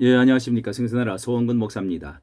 예, 안녕하십니까. 생선나라 소원근 목사입니다.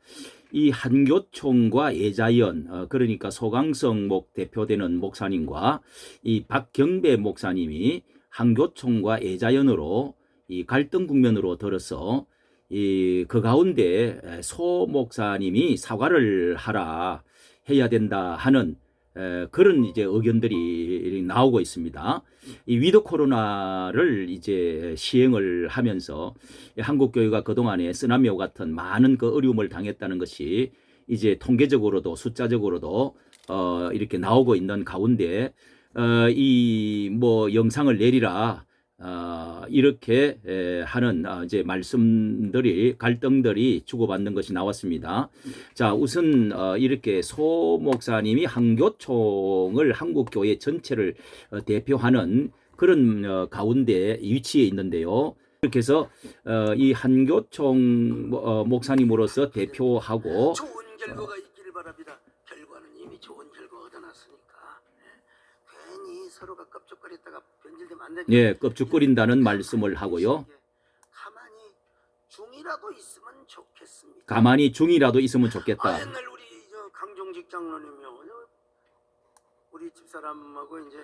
이 한교총과 예자연, 어, 그러니까 소강성 목 대표되는 목사님과 이 박경배 목사님이 한교총과 예자연으로 이 갈등 국면으로 들어서 이 그 가운데 소 목사님이 사과를 하라 해야 된다 하는 에, 그런 이제 의견들이 나오고 있습니다. 이 위드 코로나를 이제 시행을 하면서 한국 교회가 그동안에 쓰나미와 같은 많은 그 어려움을 당했다는 것이 이제 통계적으로도 숫자적으로도 어 이렇게 나오고 있는 가운데 어 이 뭐 영상을 내리라 어, 이렇게 에, 하는 어, 이제 말씀들이 갈등들이 주고받는 것이 나왔습니다. 자, 우선 어, 이렇게 소 목사님이 한교총을 한국 교회 전체를 어, 대표하는 그런 어, 가운데 위치에 있는데요. 이렇게 해서 어, 이 한교총 목사님으로서 대표하고 좋은 결과가 있기를 바랍니다. 결과는 이미 좋은 결과가 얻어놨으니까 예. 괜히 서로가 껍적거렸다가 변질되면 안 되죠. 예, 껍죽거린다는 말씀을 하고요. 가만히 중이라도 있으면 좋겠습니다. 가만히 중이라도 있으면 아, 좋겠다. 옛날 우리 저 강종직 장로님요, 우리 집사람하고 이제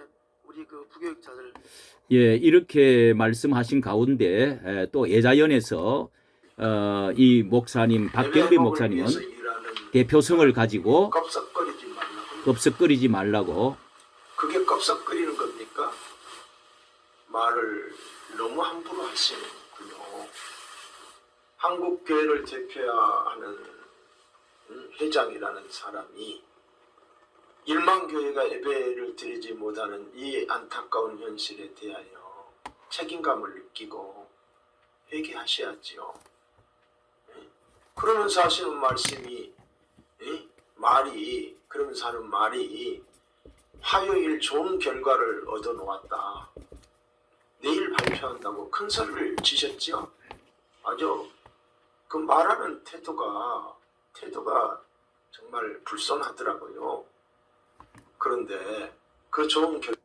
우리 그 부교육자들 예, 이렇게 말씀하신 가운데 에, 또 예자연에서 어, 이 목사님 박경배 목사님은 대표성을 가지고 껍석거리지 말라고. 그게 껍석거리는 겁니까? 말을 너무 함부로 하시는군요. 한국 교회를 대표하는 음, 회장이라는 사람이 일만 교회가 예배를 드리지 못하는 이 안타까운 현실에 대하여 책임감을 느끼고 회개하셔야지요. 예? 그러면서 하시는 말씀이 예? 말이 그러면서 하는 말이 화요일 좋은 결과를 얻어 놓았다. 내일 발표한다고 큰 소리를 지셨죠? 아주 그 말하는 태도가 태도가 정말 불손하더라고요. 그런데 그 좋은 결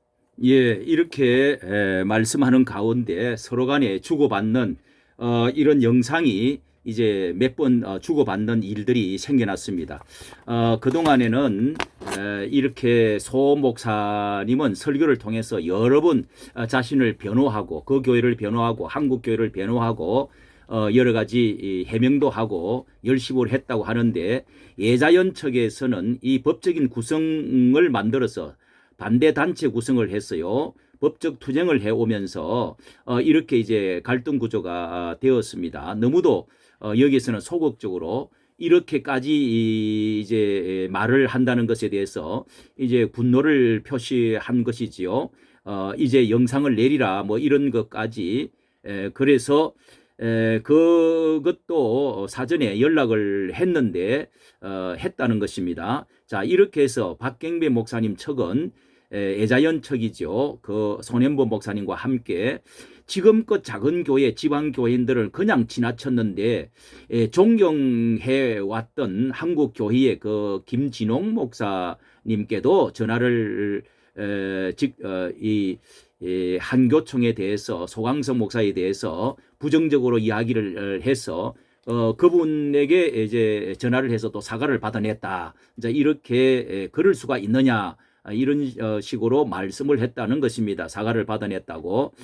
예, 이렇게 에, 말씀하는 가운데 서로 간에 주고받는 어, 이런 영상이 이제 몇번 어, 주고받는 일들이 생겨났습니다. 어, 그동안에는 에, 이렇게 소 목사님은 설교를 통해서 여러 번 어, 자신을 변호하고 그 교회를 변호하고 한국 교회를 변호하고 어, 여러 가지 이 해명도 하고 열심을 했다고 하는데 예자연 측에서는 이 법적인 구성을 만들어서 반대 단체 구성을 했어요. 법적 투쟁을 해 오면서 어, 이렇게 이제 갈등 구조가 되었습니다. 너무도 어, 여기에서는 소극적으로 이렇게까지 이- 이제 말을 한다는 것에 대해서 이제 분노를 표시한 것이지요. 어, 이제 영상을 내리라 뭐 이런 것까지 에, 그래서 에, 그것도 사전에 연락을 했는데 어, 했다는 것입니다. 자 이렇게 해서 박경배 목사님 측은 에, 애자연 측이죠. 그 손현보 목사님과 함께 지금껏 작은 교회 지방 교인들을 그냥 지나쳤는데 에, 존경해 왔던 한국 교회의 그 김진홍 목사님께도 전화를 에, 직, 어, 이, 이 한교총에 대해서 소강성 목사에 대해서 부정적으로 이야기를 어, 해서 어, 그분에게 이제 전화를 해서 또 사과를 받아냈다. 이제 이렇게 에, 그럴 수가 있느냐. 아, 이런 어, 식으로 말씀을 했다는 것입니다. 사과를 받아냈다고.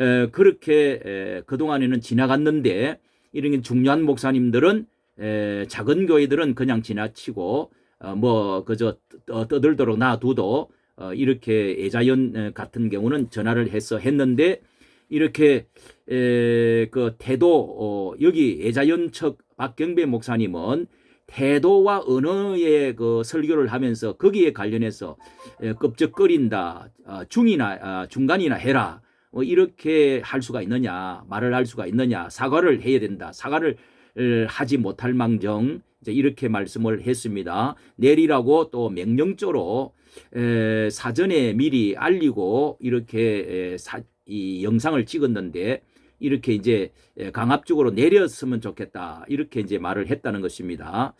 에, 그렇게 에, 그동안에는 지나갔는데 이런 중요한 목사님들은 에, 작은 교회들은 그냥 지나치고 어, 뭐 그저 떠- 떠들도록 놔두도 어, 이렇게 예자연 에, 같은 경우는 전화를 해서 했는데 이렇게 에, 그 태도 어, 여기 예자연 측 박경배 목사님은 태도와 언어의 그 설교를 하면서 거기에 관련해서 에, 껍적거린다 어, 중이나 아, 중간이나 해라 뭐 이렇게 할 수가 있느냐 말을 할 수가 있느냐 사과를 해야 된다. 사과를 을 하지 못할 망정 이렇게 말씀을 했습니다. 내리라고 또 명령조로 에, 사전에 미리 알리고 이렇게 이 영상을 찍었는데 이렇게 이제 에, 강압적으로 내렸으면 좋겠다 이렇게 이제 말을 했다는 것입니다.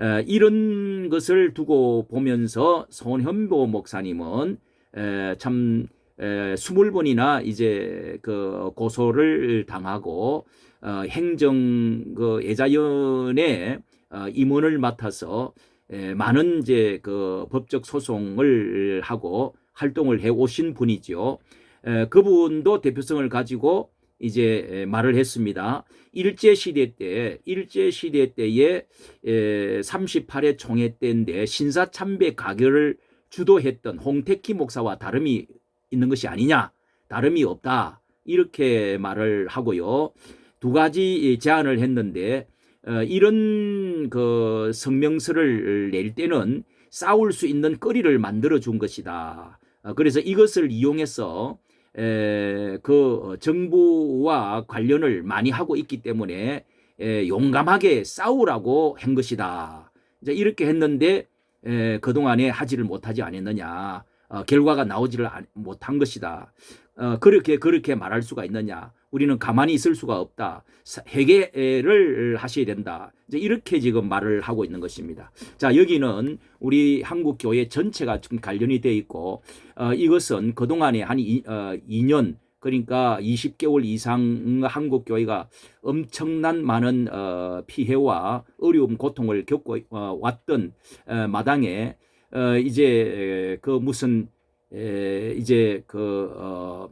에, 이런 것을 두고 보면서 손현보 목사님은 에, 참 에, 20번이나 이제 그 고소를 당하고 어, 행정 그 예자연의 어, 임원을 맡아서 에, 많은 이제 그 법적 소송을 하고 활동을 해 오신 분이죠. 에, 그분도 대표성을 가지고 이제 에, 말을 했습니다. 일제 시대 때 일제 시대 때에 에, 38회 총회 때인데 신사 참배 가결을 주도했던 홍택희 목사와 다름이 있는 것이 아니냐? 다름이 없다. 이렇게 말을 하고요. 두 가지 제안을 했는데 어, 이런 그 성명서를 낼 때는 싸울 수 있는 거리를 만들어 준 것이다. 어, 그래서 이것을 이용해서 에, 그 정부와 관련을 많이 하고 있기 때문에 에, 용감하게 싸우라고 한 것이다 이제 이렇게 했는데 에, 그동안에 하지를 못하지 않았느냐. 어, 결과가 나오지를 안- 못한 것이다. 어, 그렇게 그렇게 말할 수가 있느냐? 우리는 가만히 있을 수가 없다. 사- 회개를 하셔야 된다. 이제 이렇게 지금 말을 하고 있는 것입니다. 자 여기는 우리 한국 교회 전체가 지금 관련이 돼 있고 어, 이것은 그 동안에 한 이, 어, 2년 그러니까 20개월 이상 한국 교회가 엄청난 많은 어, 피해와 어려움, 고통을 겪고 어, 왔던 어, 마당에 어, 이제 그 무슨 에, 이제 그 어,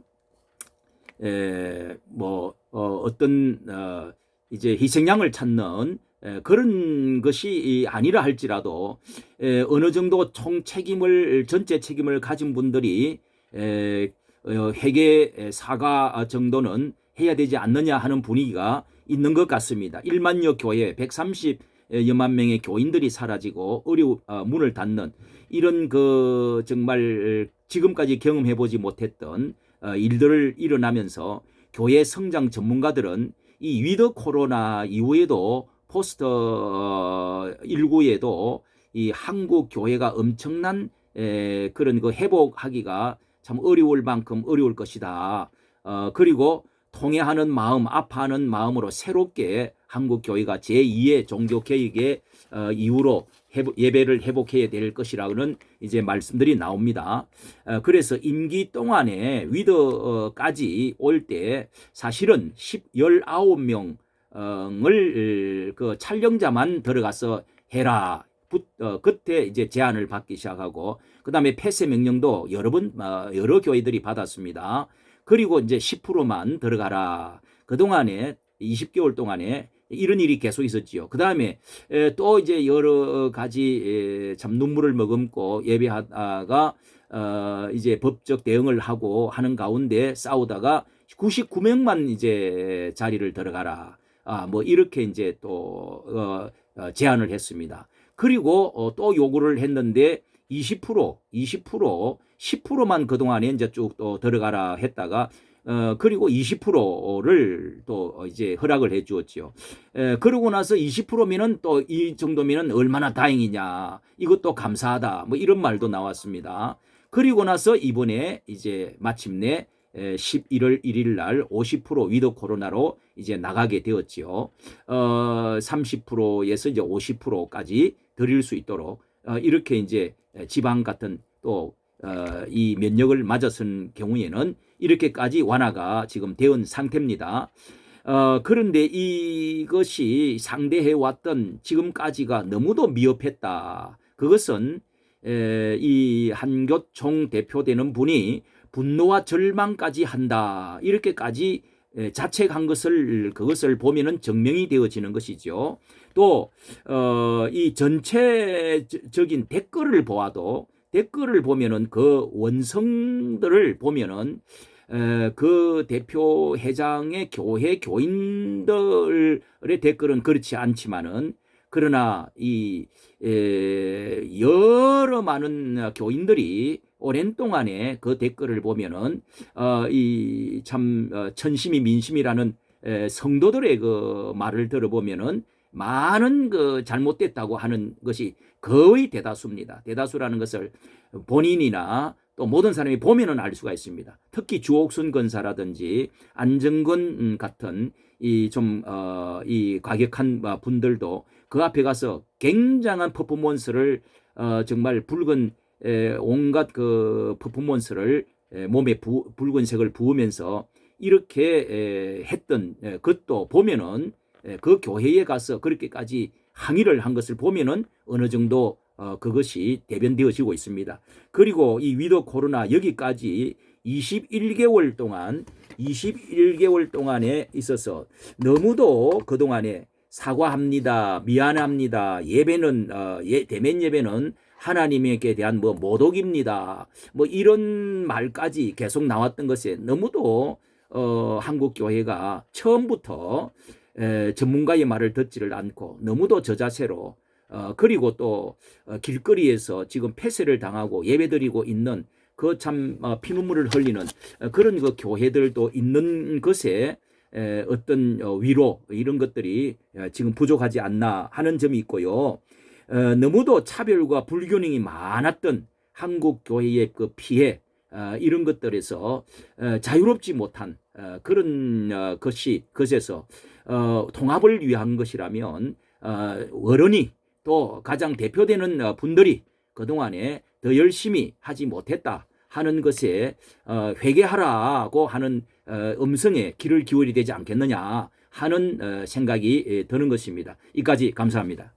에, 뭐 어, 어떤 어, 이제 희생양을 찾는 에, 그런 것이 아니라 할지라도 에, 어느 정도 총 책임을 전체 책임을 가진 분들이 에, 어, 회계 사과 정도는 해야 되지 않느냐 하는 분위기가 있는 것 같습니다. 1만여 교회 130여만 명의 교인들이 사라지고 어려 어, 문을 닫는 이런 그 정말 지금까지 경험해 보지 못했던 어, 일들을 일어나면서 교회 성장 전문가들은 이 위드 코로나 이후에도 포스터 19에도 이 한국 교회가 엄청난 에, 그런 그 회복하기가 참 어려울 만큼 어려울 것이다. 어, 그리고 통회하는 마음, 아파하는 마음으로 새롭게 한국 교회가 제2의 종교 개혁의 어, 이후로 예배를 회복해야 될 것이라는 이제 말씀들이 나옵니다. 어, 그래서 임기 동안에 위더까지 올 때 사실은 10, 19명을 그 촬영자만 들어가서 해라. 부- 어, 그때 이제 제안을 받기 시작하고 그 다음에 폐쇄 명령도 여러 번 어, 여러 교회들이 받았습니다. 그리고 이제 10%만 들어가라. 그 동안에 20개월 동안에 이런 일이 계속 있었지요. 그 다음에 에, 또 이제 여러 가지 에, 참 눈물을 머금고 예배하다가 어, 이제 법적 대응을 하고 하는 가운데 싸우다가 99명만 이제 자리를 들어가라. 아, 뭐 이렇게 이제 또 어, 어, 제안을 했습니다. 그리고 어, 또 요구를 했는데 20% 20% 10%만 그동안에 이제 쭉 또 들어가라 했다가 어 그리고 20%를 또 이제 허락을 해 주었지요. 에, 그러고 나서 20%면은 또 이 정도면은 얼마나 다행이냐. 이것도 감사하다. 뭐 이런 말도 나왔습니다. 그리고 나서 이번에 이제 마침내 에, 11월 1일 날 50% 위드 코로나로 이제 나가게 되었지요. 어 30%에서 이제 50%까지 드릴 수 있도록 어, 이렇게 이제 지방 같은 또 어, 이 면역을 맞았은 경우에는 이렇게까지 완화가 지금 되은 상태입니다. 어, 그런데 이것이 상대해 왔던 지금까지가 너무도 미흡했다. 그것은 에, 이 한교총 대표되는 분이 분노와 절망까지 한다. 이렇게까지 에, 자책한 것을 그것을 보면은 증명이 되어지는 것이죠. 또 어, 이 전체적인 댓글을 보아도 댓글을 보면은 그 원성들을 보면은 에, 그 대표 회장의 교회 교인들의 댓글은 그렇지 않지만은 그러나 이 에, 여러 많은 교인들이 오랜 동안에 그 댓글을 보면은 어, 이참 어, 천심이 민심이라는 에, 성도들의 그 말을 들어보면은 많은 그 잘못됐다고 하는 것이 거의 대다수입니다. 대다수라는 것을 본인이나 또 모든 사람이 보면은 알 수가 있습니다. 특히 주옥순 건사라든지 안정건 음, 같은 이좀어이 과격한 어, 분들도 그 앞에 가서 굉장한 퍼포먼스를 어 정말 붉은 에, 온갖 그 퍼포먼스를 에, 몸에 부, 붉은색을 부으면서 이렇게 에, 했던 에, 것도 보면은 에, 그 교회에 가서 그렇게까지 항의를 한 것을 보면은 어느 정도 어, 그것이 대변되어지고 있습니다. 그리고 이 위드 코로나 여기까지 21개월 동안 21개월 동안에 있어서 너무도 그 동안에 사과합니다, 미안합니다, 예배는 어, 예, 대면 예배는 하나님에게 대한 뭐 모독입니다. 뭐 이런 말까지 계속 나왔던 것에 너무도 어, 한국 교회가 처음부터 에, 전문가의 말을 듣지를 않고 너무도 저자세로 어, 그리고 또 어, 길거리에서 지금 폐쇄를 당하고 예배드리고 있는 그참 어, 피눈물을 흘리는 어, 그런 그 교회들도 있는 것에 에, 어떤 어, 위로 이런 것들이 어, 지금 부족하지 않나 하는 점이 있고요. 어, 너무도 차별과 불균형이 많았던 한국 교회의 그 피해 어, 이런 것들에서 어, 자유롭지 못한 어, 그런 어, 것이 것에서 어, 통합을 위한 것이라면 어, 어른이 또 가장 대표되는 어, 분들이 그동안에 더 열심히 하지 못했다 하는 것에 어, 회개하라고 하는 어, 음성에 귀를 기울이 되지 않겠느냐 하는 어, 생각이 에, 드는 것입니다. 이까지 감사합니다.